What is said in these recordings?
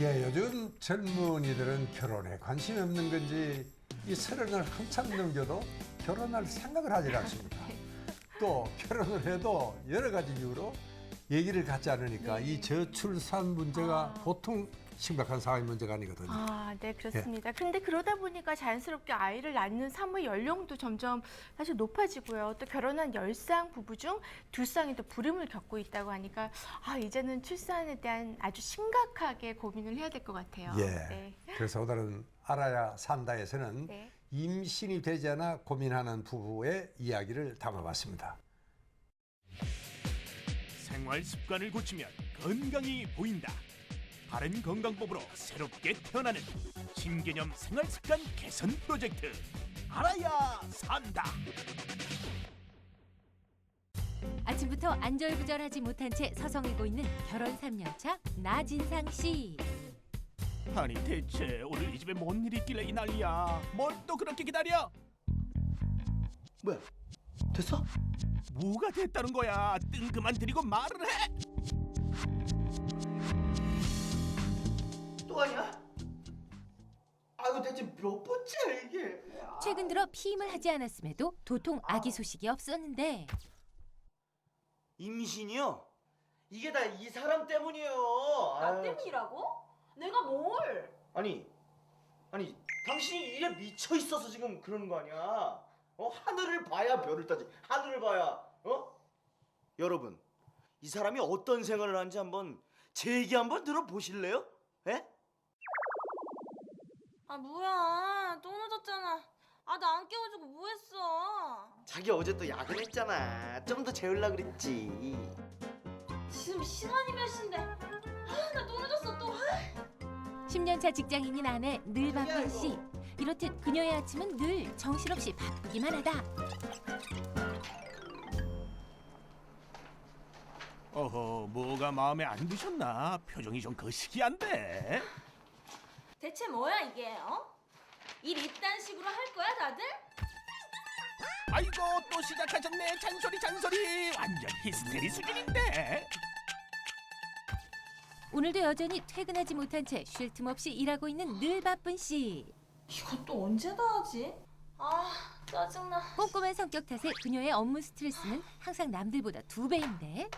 예, 요즘 젊은이들은 결혼에 관심이 없는 건지 이 서른을 한참 넘겨도 결혼할 생각을 하지 않습니다. 또 결혼을 해도 여러 가지 이유로 얘기를 갖지 않으니까 이 저출산 문제가 아. 보통 심각한 사회 문제가 아니거든요. 아, 네, 그렇습니다. 근데 그러다 보니까 자연스럽게 아이를 낳는 산모 연령도 점점 사실 높아지고요. 또 결혼한 열쌍 부부 중 두 쌍이 또 불임을 겪고 있다고 하니까 아, 이제는 출산에 대한 아주 심각하게 고민을 해야 될 것 같아요. 예. 네. 그래서 오늘은 알아야 산다에서는 네. 임신이 되지 않아 고민하는 부부의 이야기를 담아봤습니다. 생활 습관을 고치면 건강이 보인다. 바른 건강법으로 새롭게 태어나는 신개념 생활 습관 개선 프로젝트 알아야 산다. 아침부터 안절부절하지 못한 채 서성이고 있는 결혼 3년차 나진상 씨. 아니 대체 오늘 이 집에 뭔 일이 있길래 이 난리야? 뭘 또 그렇게 기다려? 뭐야? 됐어? 뭐가 됐다는 거야? 뜬금만 들이고 말을 해. 또 아니야? 아이고 대체 몇 번째야 이게? 아, 최근 들어 피임을 하지 않았음에도 도통 아기 소식이 없었는데 임신이요? 이게 다 이 사람 때문이에요. 나 아유, 때문이라고? 내가 뭘? 아니, 아니 당신이 일에 미쳐 있어서 지금 그러는 거 아니야? 어 하늘을 봐야 별을 따지. 하늘을 봐야 어? 여러분, 이 사람이 어떤 생활을 하는지 한번 제 얘기 한번 들어보실래요? 예? 아 뭐야 또 늦었잖아 아 나 안 깨워주고 뭐 했어 자기 어제 또 야근했잖아. 좀 더 재울라 그랬지. 지금 시간이 몇 시인데 아나 또 늦었어 또 아. 10년차 직장인인 아내 늘 바쁜 씨. 이렇듯 그녀의 아침은 늘 정신없이 바쁘기만 하다. 어허 뭐가 마음에 안 드셨나? 표정이 좀 거시기한데. 대체 뭐야 이게 어? 일 이딴 식으로 할 거야 다들? 아이고 또 시작하셨네 잔소리 잔소리 완전 히스테리 수준인데. 오늘도 여전히 퇴근하지 못한 채 쉴 틈 없이 일하고 있는 늘 바쁜 씨. 이거 또 언제 다 하지? 아 짜증나 꼼꼼한 성격 탓에 그녀의 업무 스트레스는 항상 남들보다 두 배인데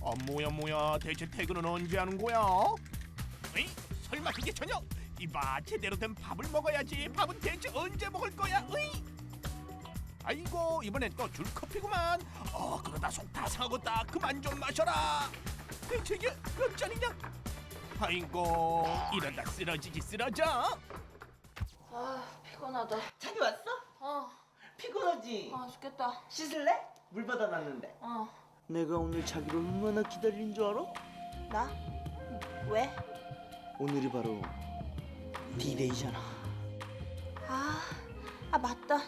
어 뭐야 뭐야 대체 퇴근은 언제 하는 거야? 에이 설마 그게 저녁? 이봐 제대로 된 밥을 먹어야지 밥은 대체 언제 먹을 거야? 으이 아이고 이번엔 또 줄 커피구만 어 그러다 속 다 상하겠다 그만 좀 마셔라 대체 이게 몇 잔이냐? 아이고 이러다 쓰러지지 쓰러져 아 피곤하다 자기 왔어? 어, 피곤하지? 아 죽겠다 씻을래? 물 받아놨는데. 어 내가 오늘 자기를 얼마나 기다린 줄 알아? 나? 왜? 오늘이 바로 디데이잖아. 아, 아 맞다.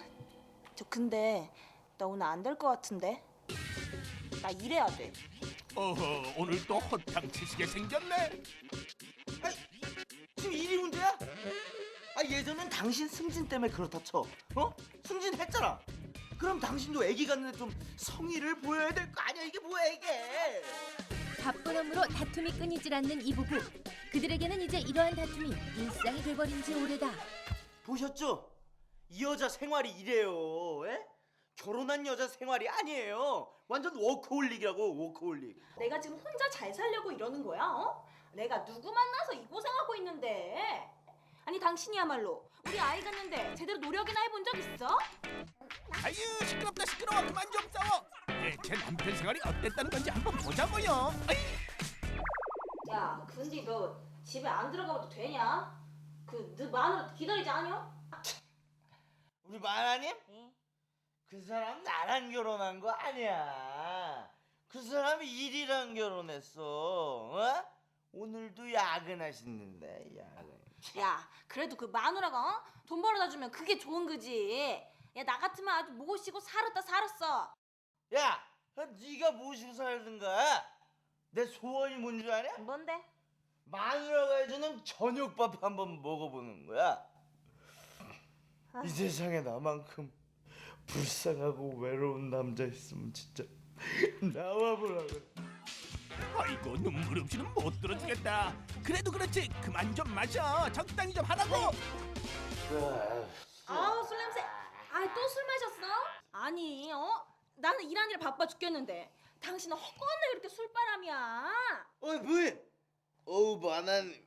저 근데 나 오늘 안 될 것 같은데. 나 일해야 돼. 어허 오늘 또 허탕 치시게 생겼네 지금 일이 문제야? 아 예전엔 당신 승진 때문에 그렇다 쳐. 어? 승진 했잖아. 그럼 당신도 애기 갖는데 좀 성의를 보여야 될 거 아니야? 이게 뭐야 이게? 바쁜 업무로 다툼이 끊이질 않는 이 부부. 그들에게는 이제 이러한 다툼이 일상이 돼버린 지 오래다. 보셨죠? 이 여자 생활이 이래요. 에? 결혼한 여자 생활이 아니에요. 완전 워크홀릭이라고 워크홀릭. 내가 지금 혼자 잘 살려고 이러는 거야? 어? 내가 누구 만나서 이 고생하고 있는데. 아니 당신이야말로 우리 아이 갖는데 제대로 노력이나 해본 적 있어? 아유 시끄럽다 시끄러워 그만 좀 싸워 대체 남편 생활이 어땠다는 건지 한번 보자고요 아이. 야, 근데 너 집에 안 들어가봐도 되냐? 그너 마누라 기다리지 않여? 우리 마나님? 응. 그 사람 나랑 결혼한 거 아니야. 그 사람이 일이랑 결혼했어. 어? 오늘도 야근하시는데 야근. 야, 그래도 그 마누라가 어? 돈 벌어다 주면 그게 좋은 거지. 야, 나 같으면 아주 모시고 살았다 살았어. 야, 네가 모시고 살든가. 내 소원이 뭔 줄 아냐? 뭔데? 마누라가 해주는 저녁밥 한번 먹어보는 거야. 이 세상에 나만큼 불쌍하고 외로운 남자 있으면 진짜 나와보라 그래. 아이고 눈물 없이는 못 들어주겠다. 그래도 그렇지 그만 좀 마셔. 적당히 좀 하라고. 아우 술 냄새. 아 또 술 마셨어? 아니 어? 나는 일하느라 바빠 죽겠는데 당신은 헛건데 그렇게 술바람이야. 어이 뭐해? 어우 바나님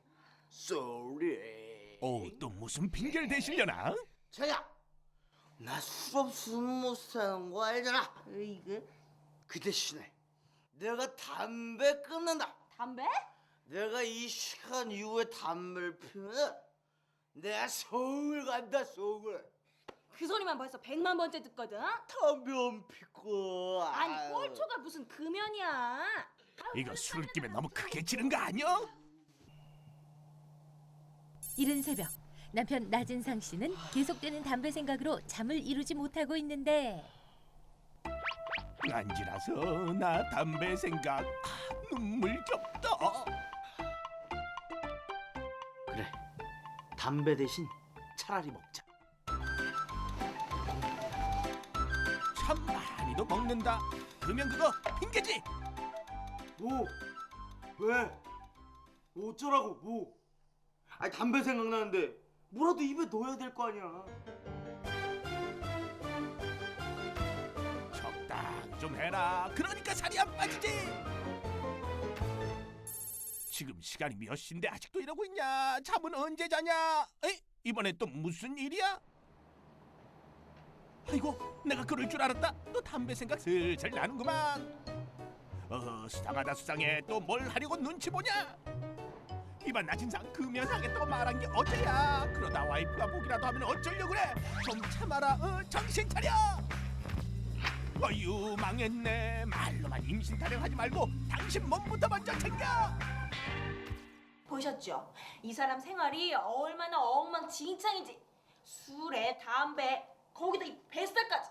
sorry 오, 또 무슨 핑계를 대시려나? 자야 나술 없으면 못 사는 거 알잖아 이거 그 대신에 내가 담배 끊는다 담배? 내가 이 시간 이후에 담배를 피우면 내가 서울 간다 서울 그 소리만 벌써 백만 번째 듣거든. 담배 안 피고 아니. 꼴초가 무슨 금연이야. 이거 술을 끼면 너무 크게 지는 거 아니야? 이른 새벽 남편 나진상 씨는 계속되는 담배 생각으로 잠을 이루지 못하고 있는데 안지라서 나 담배 생각 아, 눈물 겹다. 그래 담배 대신 차라리 먹자 많이도 먹는다. 그러면 그거 핑계지. 뭐? 왜? 어쩌라고 뭐? 아니 담배 생각나는데 뭐라도 입에 넣어야 될 거 아니야 적당 좀 해라. 그러니까 살이 안 빠지지. 지금 시간이 몇 시인데 아직도 이러고 있냐? 잠은 언제 자냐? 에이, 이번에 또 무슨 일이야? 아이고, 내가 그럴 줄 알았다. 또 담배 생각 슬슬 나는구만. 어, 수상하다 수상해. 또 뭘 하려고 눈치 보냐? 이번 나진상 금연하겠다고 말한 게 어제야. 그러다 와이프가 보기라도 하면 어쩌려고 그래? 좀 참아라. 어, 정신 차려. 어유 망했네 말로만 임신 타령하지 말고 당신 몸부터 먼저 챙겨 보셨죠? 이 사람 생활이 얼마나 엉망진창인지 술에 담배 거기다 이 뱃살까지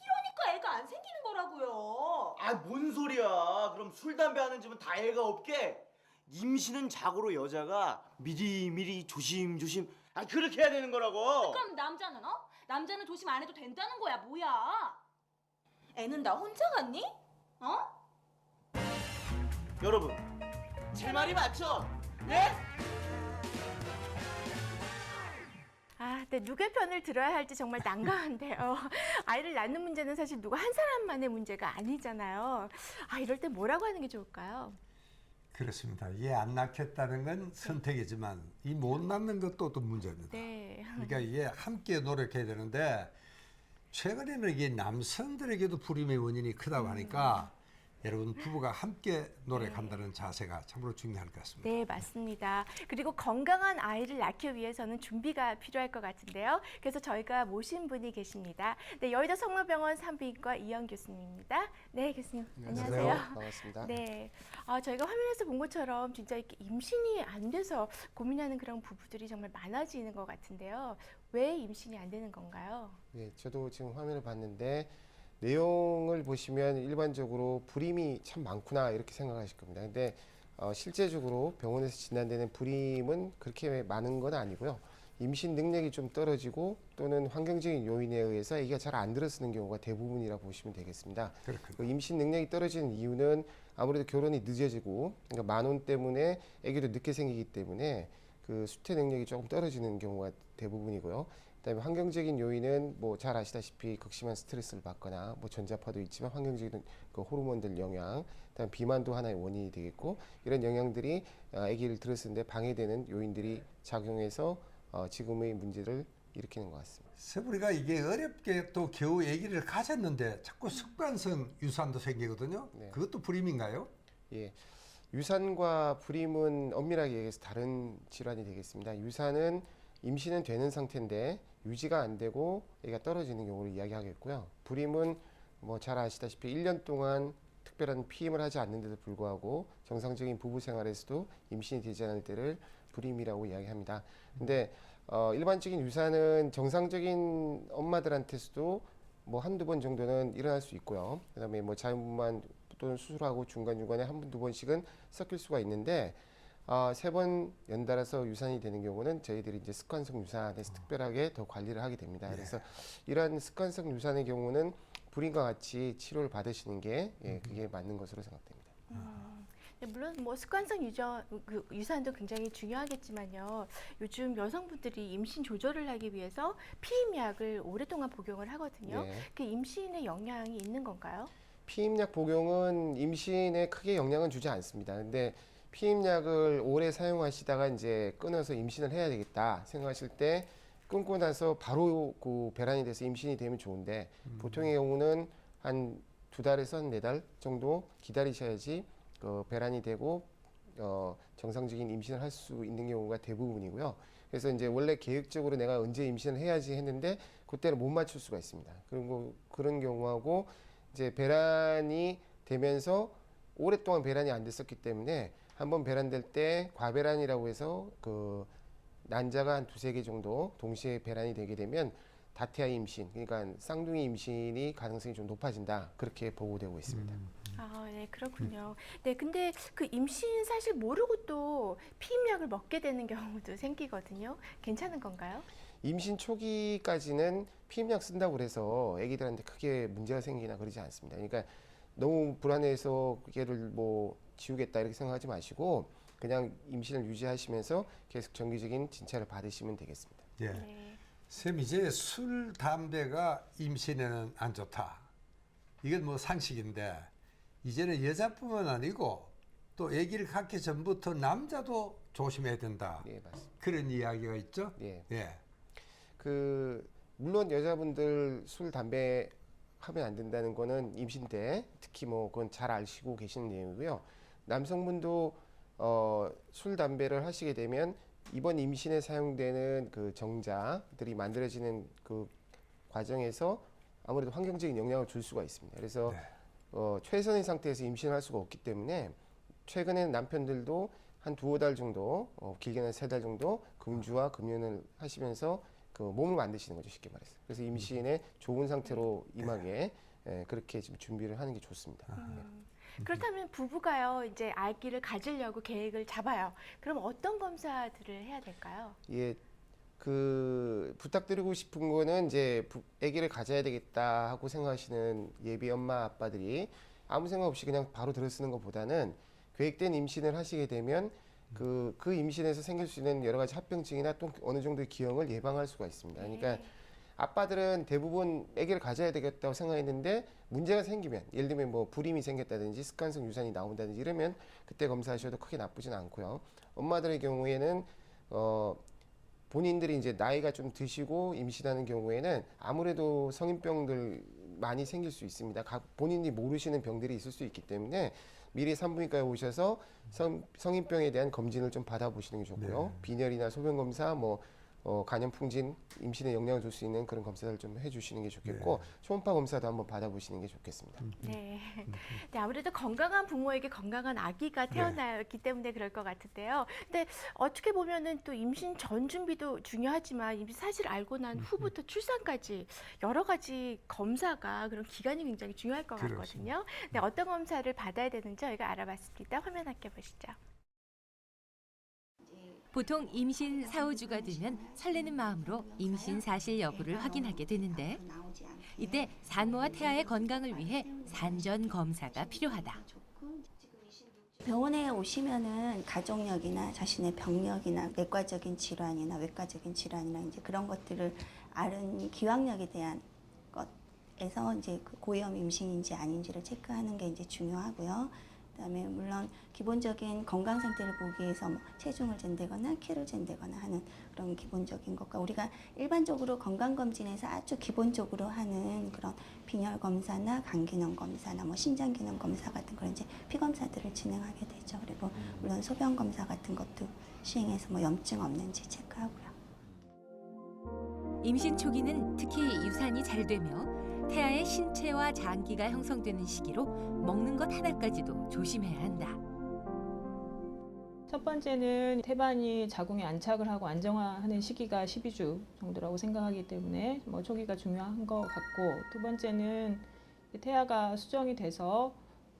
이러니까 애가 안 생기는 거라고요. 아 뭔 소리야 그럼 술 담배 하는 집은 다 애가 없게 임신은 자고로 여자가 미리미리 조심조심 아 그렇게 해야 되는 거라고 그럼 남자는 어? 남자는 조심 안 해도 된다는 거야 뭐야? 애는 나 혼자 갔니? 어? 여러분 제 말이 맞죠? 네? 네, 누구의 편을 들어야 할지 정말 난감한데요. 아이를 낳는 문제는 사실 누구 한 사람만의 문제가 아니잖아요. 아, 이럴 때 뭐라고 하는 게 좋을까요? 그렇습니다. 이게 안 낳겠다는 건 선택이지만 이 못 낳는 것도 또 문제입니다. 네. 그러니까 이게 함께 노력해야 되는데 최근에는 이게 남성들에게도 불임의 원인이 크다고 하니까 여러분 부부가 함께 노력한다는 자세가 참으로 중요할 것 같습니다. 네, 맞습니다. 그리고 건강한 아이를 낳기 위해서는 준비가 필요할 것 같은데요. 그래서 저희가 모신 분이 계십니다. 네, 여의도 성모병원 산부인과 이영 교수님입니다. 네, 교수님. 안녕하세요. 반갑습니다. 네, 아, 저희가 화면에서 본 것처럼 진짜 이렇게 임신이 안 돼서 고민하는 그런 부부들이 정말 많아지는 것 같은데요. 왜 임신이 안 되는 건가요? 예, 저도 지금 화면을 봤는데 내용을 보시면 일반적으로 불임이 참 많구나 이렇게 생각하실 겁니다. 근데 어, 실제적으로 병원에서 진단되는 불임은 그렇게 많은 건 아니고요. 임신 능력이 좀 떨어지고 또는 환경적인 요인에 의해서 아기가 잘 안 들어서는 경우가 대부분이라고 보시면 되겠습니다. 그 임신 능력이 떨어지는 이유는 아무래도 결혼이 늦어지고 그러니까 만원 때문에 아기도 늦게 생기기 때문에 그 수태 능력이 조금 떨어지는 경우가 대부분이고요. 그다음에 환경적인 요인은 뭐 잘 아시다시피 극심한 스트레스를 받거나 뭐 전자파도 있지만 환경적인 그 호르몬들 영향, 그다음 비만도 하나의 원인이 되겠고 이런 영향들이 어, 아기를 들었는데 방해되는 요인들이 작용해서 어, 지금의 문제를 일으키는 것 같습니다. 세부리가 이게 어렵게 또 겨우 아기를 가졌는데 자꾸 습관성 유산도 생기거든요. 네. 그것도 불임인가요? 예. 유산과 불임은 엄밀하게 얘기해서 다른 질환이 되겠습니다. 유산은 임신은 되는 상태인데 유지가 안 되고 애가 떨어지는 경우를 이야기하겠고요. 불임은 뭐 잘 아시다시피 1년 동안 특별한 피임을 하지 않는데도 불구하고 정상적인 부부 생활에서도 임신이 되지 않을 때를 불임이라고 이야기합니다. 근데 어, 일반적인 유산은 정상적인 엄마들한테서도 뭐 한두 번 정도는 일어날 수 있고요. 그다음에 뭐 자연분만 또는 수술하고 중간중간에 한 번, 두 번씩은 섞일 수가 있는데 아, 세 번 연달아서 유산이 되는 경우는 저희들이 이제 습관성 유산에서 특별하게 더 관리를 하게 됩니다. 그래서 이러한 습관성 유산의 경우는 불임과 같이 치료를 받으시는 게 예, 그게 맞는 것으로 생각됩니다. 네, 물론 뭐 습관성 유전 그 유산도 굉장히 중요하겠지만요. 요즘 여성분들이 임신 조절을 하기 위해서 피임약을 오랫동안 복용을 하거든요. 예. 그 임신에 영향이 있는 건가요? 피임약 복용은 임신에 크게 영향은 주지 않습니다. 근데 피임약을 오래 사용하시다가 이제 끊어서 임신을 해야 되겠다 생각하실 때 끊고 나서 바로 그 배란이 돼서 임신이 되면 좋은데 보통의 경우는 한 두 달에서 한 네 달 정도 기다리셔야지 그 배란이 되고 어 정상적인 임신을 할 수 있는 경우가 대부분이고요. 그래서 이제 원래 계획적으로 내가 언제 임신을 해야지 했는데 그때를 못 맞출 수가 있습니다. 그리고 그런 경우하고 이제 배란이 되면서 오랫동안 배란이 안 됐었기 때문에 한번 배란될 때 과배란이라고 해서 그 난자가 한 두세 개 정도 동시에 배란이 되게 되면 다태아 임신, 그러니까 쌍둥이 임신이 가능성이 좀 높아진다. 그렇게 보고되고 있습니다. 아, 네, 그렇군요. 네, 근데 그 임신 사실 모르고 또 피임약을 먹게 되는 경우도 생기거든요. 괜찮은 건가요? 임신 초기까지는 피임약 쓴다고 그래서 아기들한테 크게 문제가 생기나 그러지 않습니다. 그러니까 너무 불안해서 얘를 뭐 지우겠다 이렇게 생각하지 마시고 그냥 임신을 유지하시면서 계속 정기적인 진찰을 받으시면 되겠습니다. 예. 네. 쌤 이제 술 담배가 임신에는 안 좋다. 이건 뭐 상식인데 이제는 여자뿐만 아니고 또 아기를 갖기 전부터 남자도 조심해야 된다. 예, 맞습니다. 그런 이야기가 있죠. 예. 예. 그 물론 여자분들 술 담배 하면 안 된다는 거는 임신 때 특히 뭐 그건 잘 아시고 계시는 내용이고요. 남성분도 어, 술 담배를 하시게 되면 이번 임신에 사용되는 그 정자들이 만들어지는 그 과정에서 아무래도 환경적인 영향을 줄 수가 있습니다. 그래서 네. 어, 최선의 상태에서 임신을 할 수가 없기 때문에 최근에는 남편들도 한 두어 달 정도, 어, 길게는 세 달 정도 금주와 금연을 하시면서 그 몸을 만드시는 거죠, 쉽게 말해서. 그래서 임신에 좋은 상태로 임하게 예, 그렇게 지금 준비를 하는 게 좋습니다. 음. 그렇다면 부부가요, 이제 아기를 가지려고 계획을 잡아요. 그럼 어떤 검사들을 해야 될까요? 예, 그 부탁드리고 싶은 거는 이제 부, 아기를 가져야 되겠다 하고 생각하시는 예비 엄마 아빠들이 아무 생각 없이 그냥 바로 들어쓰는 것보다는 계획된 임신을 하시게 되면 그, 그 임신에서 생길 수 있는 여러 가지 합병증이나 또 어느 정도의 기형을 예방할 수가 있습니다. 그러니까 네. 아빠들은 대부분 아기를 가져야 되겠다고 생각했는데 문제가 생기면 예를 들면 뭐 불임이 생겼다든지 습관성 유산이 나온다든지 이러면 그때 검사하셔도 크게 나쁘진 않고요. 엄마들의 경우에는 어 본인들이 이제 나이가 좀 드시고 임신하는 경우에는 아무래도 성인병들 많이 생길 수 있습니다. 각 본인이 모르시는 병들이 있을 수 있기 때문에 미리 산부인과에 오셔서 성, 성인병에 대한 검진을 좀 받아보시는 게 좋고요. 네. 빈혈이나 소변 검사, 뭐 어, 간염 풍진, 임신에 영향을 줄 수 있는 그런 검사를 좀 해주시는 게 좋겠고 초음파 검사도 한번 받아보시는 게 좋겠습니다. 네. 네, 아무래도 건강한 부모에게 건강한 아기가 태어났기 때문에 그럴 것 같은데요. 근데 어떻게 보면은 또 임신 전 준비도 중요하지만 임신 사실 알고 난 후부터 출산까지 여러 가지 검사가 그런 기간이 굉장히 중요할 것 같거든요. 네, 어떤 검사를 받아야 되는지 저희가 알아봤습니다. 화면 함께 보시죠. 보통 임신 4, 5주가 되면 설레는 마음으로 임신 사실 여부를 확인하게 되는데 이때 산모와 태아의 건강을 위해 산전 검사가 필요하다. 병원에 오시면은 가족력이나 자신의 병력이나 내과적인 질환이나 외과적인 질환이나 이제 그런 것들을 아는 기왕력에 대한 것에서 이제 그 고위험 임신인지 아닌지를 체크하는 게 이제 중요하고요. 그다음에 물론 기본적인 건강 상태를 보기 위해서 뭐 체중을 잰다거나 키를 잰다거나 하는 그런 기본적인 것과 우리가 일반적으로 건강 검진에서 아주 기본적으로 하는 그런 빈혈 검사나 간 기능 검사나 뭐 심장 기능 검사 같은 그런 이제 피 검사들을 진행하게 되죠. 그리고 물론 소변 검사 같은 것도 시행해서 뭐 염증 없는지 체크하고요. 임신 초기는 특히 유산이 잘 되며 태아의 신체와 장기가 형성되는 시기로 먹는 것 하나까지도 조심해야 한다. 첫 번째는 태반이 자궁에 안착을 하고 안정화하는 시기가 12주 정도라고 생각하기 때문에 뭐 초기가 중요한 것 같고 두 번째는 태아가 수정이 돼서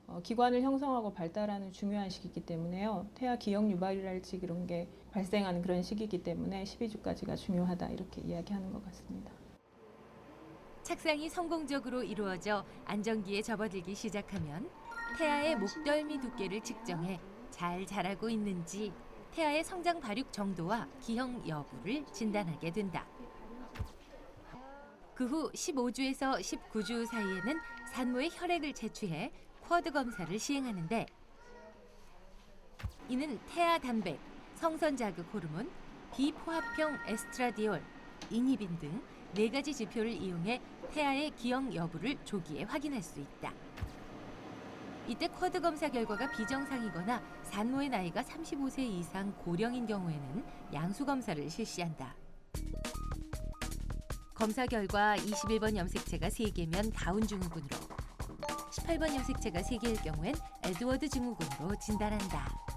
어, 기관을 형성하고 발달하는 중요한 시기이기 때문에요. 태아 기억 유발이랄지 그런 게 발생하는 그런 시기이기 때문에 12주까지가 중요하다 이렇게 이야기하는 것 같습니다. 착상이 성공적으로 이루어져 안정기에 접어들기 시작하면 태아의 목덜미 두께를 측정해 잘 자라고 있는지 태아의 성장 발육 정도와 기형 여부를 진단하게 된다. 그 후 15주에서 19주 사이에는 산모의 혈액을 채취해 쿼드 검사를 시행하는데 이는 태아 단백, 성선 자극 호르몬, 비포합형 에스트라디올, 이니빈 등 네 가지 지표를 이용해 태아의 기형 여부를 조기에 확인할 수 있다. 이때 쿼드 검사 결과가 비정상이거나 산모의 나이가 35세 이상 고령인 경우에는 양수 검사를 실시한다. 검사 결과 21번 염색체가 3개면 다운 증후군으로 18번 염색체가 3개일 경우엔 에드워드 증후군으로 진단한다.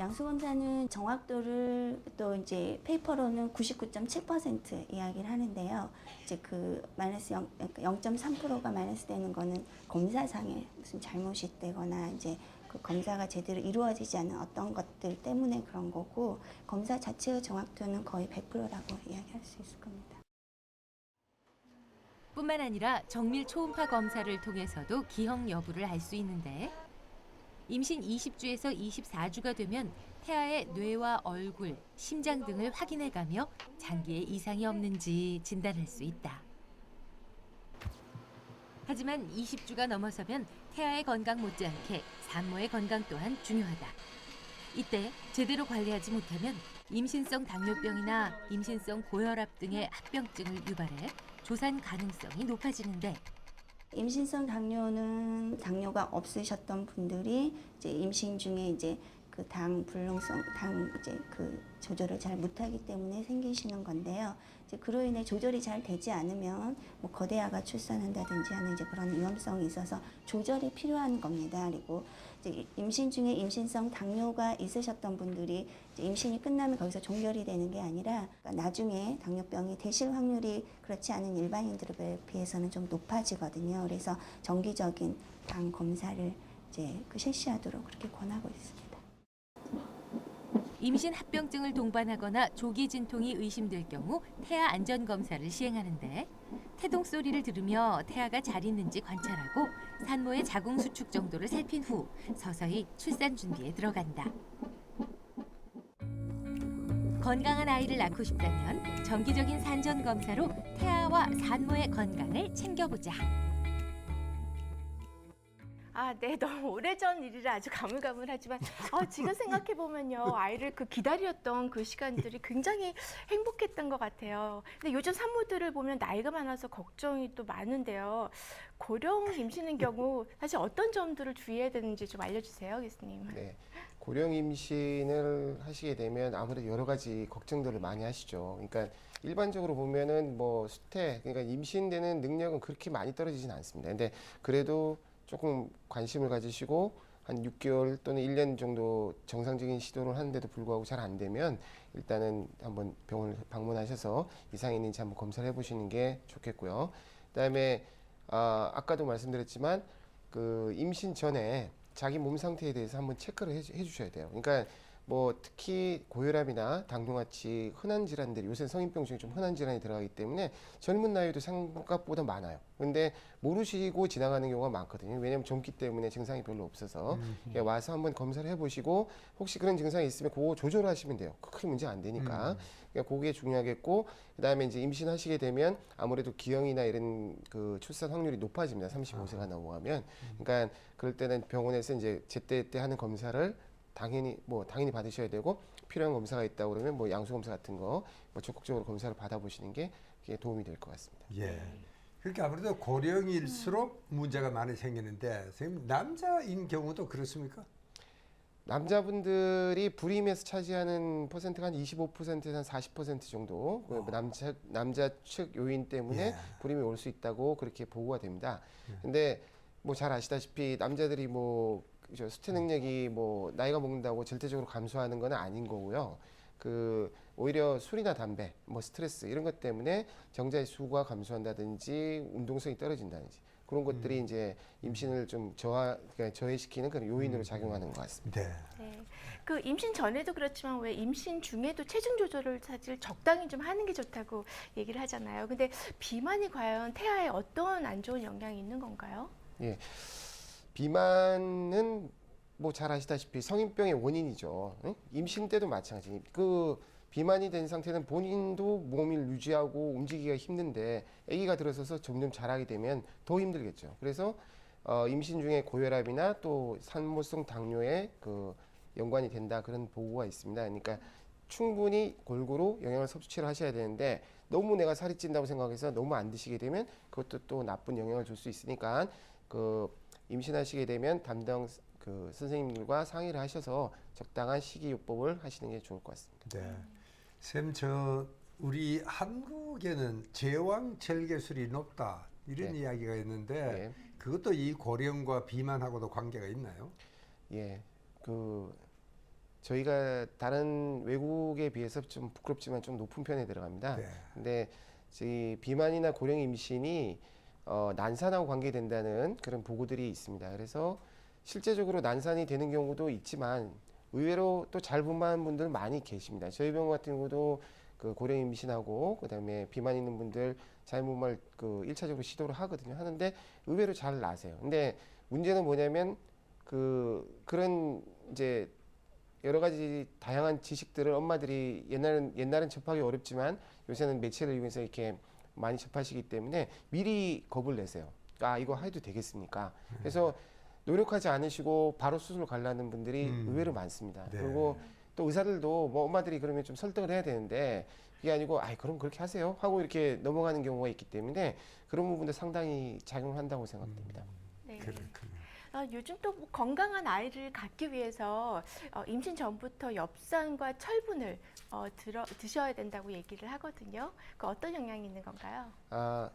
양수 검사는 정확도를 또 이제 페이퍼로는 99.7% 이야기를 하는데요. 이제 그 마이너스 0, 0.3%가 마이너스 되는 거는 검사상에 무슨 잘못이 있다거나 이제 그 검사가 제대로 이루어지지 않은 어떤 것들 때문에 그런 거고 검사 자체의 정확도는 거의 100%라고 이야기할 수 있을 겁니다. 뿐만 아니라 정밀 초음파 검사를 통해서도 기형 여부를 알 수 있는데 임신 20주에서 24주가 되면 태아의 뇌와 얼굴, 심장 등을 확인해 가며 장기에 이상이 없는지 진단할 수 있다. 하지만 20주가 넘어서면 태아의 건강 못지않게 산모의 건강 또한 중요하다. 이때 제대로 관리하지 못하면 임신성 당뇨병이나 임신성 고혈압 등의 합병증을 유발해 조산 가능성이 높아지는데 임신성 당뇨는 당뇨가 없으셨던 분들이 이제 임신 중에 이제 그 당 불능성 당 이제 그 조절을 잘 못하기 때문에 생기시는 건데요. 이제 그로 인해 조절이 잘 되지 않으면 뭐 거대아가 출산한다든지 하는 이제 그런 위험성이 있어서 조절이 필요한 겁니다. 그리고 이제 임신 중에 임신성 당뇨가 있으셨던 분들이 임신이 끝나면 거기서 종결이 되는 게 아니라 그러니까 나중에 당뇨병이 되실 확률이 그렇지 않은 일반인들에 비해서는 좀 높아지거든요. 그래서 정기적인 당 검사를 이제 그 실시하도록 그렇게 권하고 있습니다. 임신 합병증을 동반하거나 조기 진통이 의심될 경우 태아 안전 검사를 시행하는데 태동 소리를 들으며 태아가 잘 있는지 관찰하고 산모의 자궁 수축 정도를 살핀 후 서서히 출산 준비에 들어간다. 건강한 아이를 낳고 싶다면 정기적인 산전 검사로 태아와 산모의 건강을 챙겨보자. 아, 네, 너무 오래전 일이라 아주 가물가물하지만 아, 지금 생각해 보면요, 아이를 그 기다렸던 그 시간들이 굉장히 행복했던 것 같아요. 근데 요즘 산모들을 보면 나이가 많아서 걱정이 또 많은데요. 고령 임신인 경우 사실 어떤 점들을 주의해야 되는지 좀 알려주세요, 교수님. 네. 고령 임신을 하시게 되면 아무래도 여러 가지 걱정들을 많이 하시죠. 그러니까 일반적으로 보면은 뭐 수태, 그러니까 임신되는 능력은 그렇게 많이 떨어지진 않습니다. 근데 그래도 조금 관심을 가지시고 한 6개월 또는 1년 정도 정상적인 시도를 하는데도 불구하고 잘 안 되면 일단은 한번 병원을 방문하셔서 이상이 있는지 한번 검사를 해보시는 게 좋겠고요. 그다음에 아, 아까도 말씀드렸지만 그 임신 전에 자기 몸 상태에 대해서 한번 체크를 해, 주- 해주셔야 돼요. 그러니까 뭐 특히 고혈압이나 당뇨같이 흔한 질환들 요새 성인병 중에 좀 흔한 질환이 들어가기 때문에 젊은 나이도 생각보다 많아요. 근데 모르시고 지나가는 경우가 많거든요. 왜냐하면 젊기 때문에 증상이 별로 없어서 그냥 와서 한번 검사를 해보시고 혹시 그런 증상이 있으면 그거 조절하시면 돼요. 큰 문제 안 되니까. 그러니까 그게 중요하겠고 그다음에 이제 임신하시게 되면 아무래도 기형이나 이런 그 출산 확률이 높아집니다. 35세가 넘어가면. 그러니까 그럴 때는 병원에서 이제 제때 때 하는 검사를 당연히 뭐 당연히 받으셔야 되고 필요한 검사가 있다 고 그러면 뭐 양수 검사 같은 거 뭐 적극적으로 검사를 받아보시는 게 그게 도움이 될 것 같습니다. 예. 그러니까 아무래도 고령일수록 문제가 많이 생기는데 선생님 남자인 경우도 그렇습니까? 남자분들이 불임에서 차지하는 퍼센트가 한 25%에서 한 40% 정도 그 남자 남자 측 요인 때문에 예. 불임이 올 수 있다고 그렇게 보고가 됩니다. 근데 뭐 잘 아시다시피 남자들이 뭐저 수태 능력이 뭐 나이가 먹는다고 절대적으로 감소하는 건 아닌 거고요. 그 오히려 술이나 담배, 뭐 스트레스 이런 것 때문에 정자의 수가 감소한다든지 운동성이 떨어진다든지 그런 것들이 이제 임신을 좀 저하 그러니까 저해시키는 그런 요인으로 작용하는 것 같습니다. 네. 네. 그 임신 전에도 그렇지만 왜 임신 중에도 체중 조절을 사실 적당히 좀 하는 게 좋다고 얘기를 하잖아요. 근데 비만이 과연 태아에 어떤 안 좋은 영향이 있는 건가요? 비만은 뭐 잘 아시다시피 성인병의 원인이죠. 응? 임신 때도 마찬가지. 그 비만이 된 상태는 본인도 몸을 유지하고 움직이기가 힘든데 아기가 들어서서 점점 자라게 되면 더 힘들겠죠. 그래서 어, 임신 중에 고혈압이나 또 산모성 당뇨에 그 연관이 된다 그런 보고가 있습니다. 그러니까 충분히 골고루 영양을 섭취를 하셔야 되는데 너무 내가 살이 찐다고 생각해서 너무 안 드시게 되면 그것도 또 나쁜 영향을 줄 수 있으니까 그 임신하시게 되면 담당 그 선생님들과 상의를 하셔서 적당한 식이요법을 하시는 게 좋을 것 같습니다. 네. 쌤, 저 우리 한국에는 제왕 절개술이 높다 이런 네. 이야기가 있는데 예. 그것도 이 고령과 비만하고도 관계가 있나요? 예, 그 저희가 다른 외국에 비해서 좀 부끄럽지만 좀 높은 편에 들어갑니다. 네. 근데 이 비만이나 고령 임신이 어, 난산하고 관계된다는 그런 보고들이 있습니다. 그래서 실제적으로 난산이 되는 경우도 있지만 의외로 또 잘 분만한 분들 많이 계십니다. 저희 병원 같은 경우도 그 고령 임신하고 그다음에 비만 있는 분들 자연분말 그 일차적으로 시도를 하거든요. 하는데 의외로 잘 나세요. 근데 문제는 뭐냐면 그 그런 이제 여러 가지 다양한 지식들을 엄마들이 옛날은 옛날은 접하기 어렵지만 요새는 매체를 이용해서 이렇게 많이 접하시기 때문에 미리 겁을 내세요. 아 이거 해도 되겠습니까? 그래서 노력하지 않으시고 바로 수술 가려는 분들이 음. 의외로 많습니다. 네. 그리고 또 의사들도 뭐 엄마들이 그러면 좀 설득을 해야 되는데 그게 아니고 아 그럼 그렇게 하세요 하고 이렇게 넘어가는 경우가 있기 때문에 그런 부분도 상당히 작용한다고 생각됩니다. 네. 그렇군 요. 아, 요즘 또 뭐 건강한 아이를 갖기 위해서 어, 임신 전부터 엽산과 철분을 어, 들어, 드셔야 된다고 얘기를 하거든요. 그 어떤 영향이 있는 건가요? 아,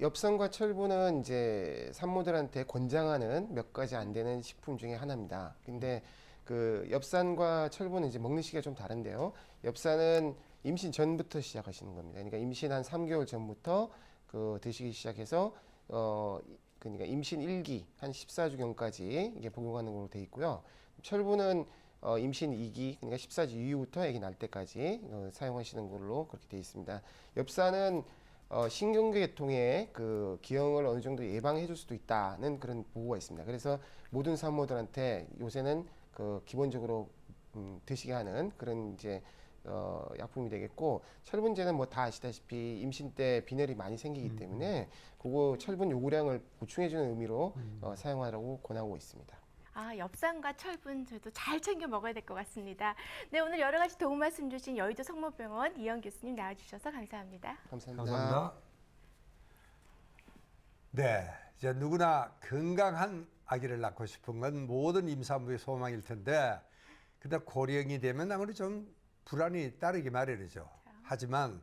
엽산과 철분은 이제 산모들한테 권장하는 몇 가지 안 되는 식품 중에 하나입니다. 근데 그 엽산과 철분은 이제 먹는 시기가 좀 다른데요. 엽산은 임신 전부터 시작하시는 겁니다. 그러니까 임신 한 3개월 전부터 그 드시기 시작해서 어 그러니까 임신 1기 한 14주경까지 이게 복용하는 걸로 돼 있고요. 철분은 어, 임신 2기 그러니까 14주 이후부터 아기 날 때까지 어, 사용하시는 걸로 그렇게 돼 있습니다. 엽산은 어, 신경계통의 그 기형을 어느 정도 예방해 줄 수도 있다는 그런 보고가 있습니다. 그래서 모든 산모들한테 요새는 그 기본적으로 음, 드시게 하는 그런 이제 어, 약품이 되겠고 철분제는 뭐 다 아시다시피 임신 때 빈혈이 많이 생기기 때문에 그거 철분 요구량을 보충해 주는 의미로 어, 사용하라고 권하고 있습니다. 아, 엽산과 철분 저도 잘 챙겨 먹어야 될 것 같습니다. 네, 오늘 여러 가지 도움 말씀 주신 여의도 성모병원 이영 교수님 나와주셔서 감사합니다. 감사합니다. 감사합니다. 네, 이제 누구나 건강한 아기를 낳고 싶은 건 모든 임산부의 소망일 텐데, 근데 고령이 되면 아무래도 좀 불안이 따르기 마련이죠. 하지만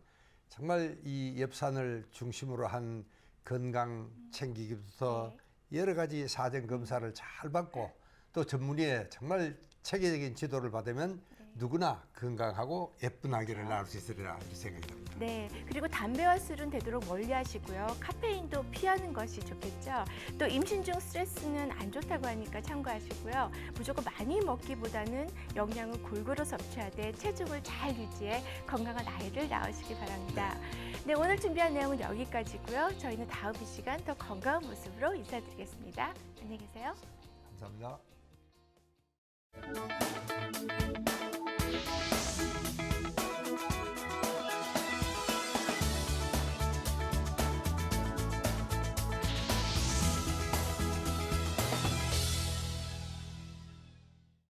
정말 이 엽산을 중심으로 한 건강 챙기기부터 여러 가지 사전 검사를 잘 받고 또 전문의의 정말 체계적인 지도를 받으면 누구나 건강하고 예쁜 아기를 낳을 수 있으리라 이렇게 생각이 듭니다. 네, 그리고 담배와 술은 되도록 멀리하시고요. 카페인도 피하는 것이 좋겠죠. 또 임신 중 스트레스는 안 좋다고 하니까 참고하시고요. 무조건 많이 먹기보다는 영양을 골고루 섭취하되 체중을 잘 유지해 건강한 아이를 낳으시기 바랍니다. 네, 네 오늘 준비한 내용은 여기까지고요. 저희는 다음 이 시간 더 건강한 모습으로 인사드리겠습니다. 안녕히 계세요. 감사합니다.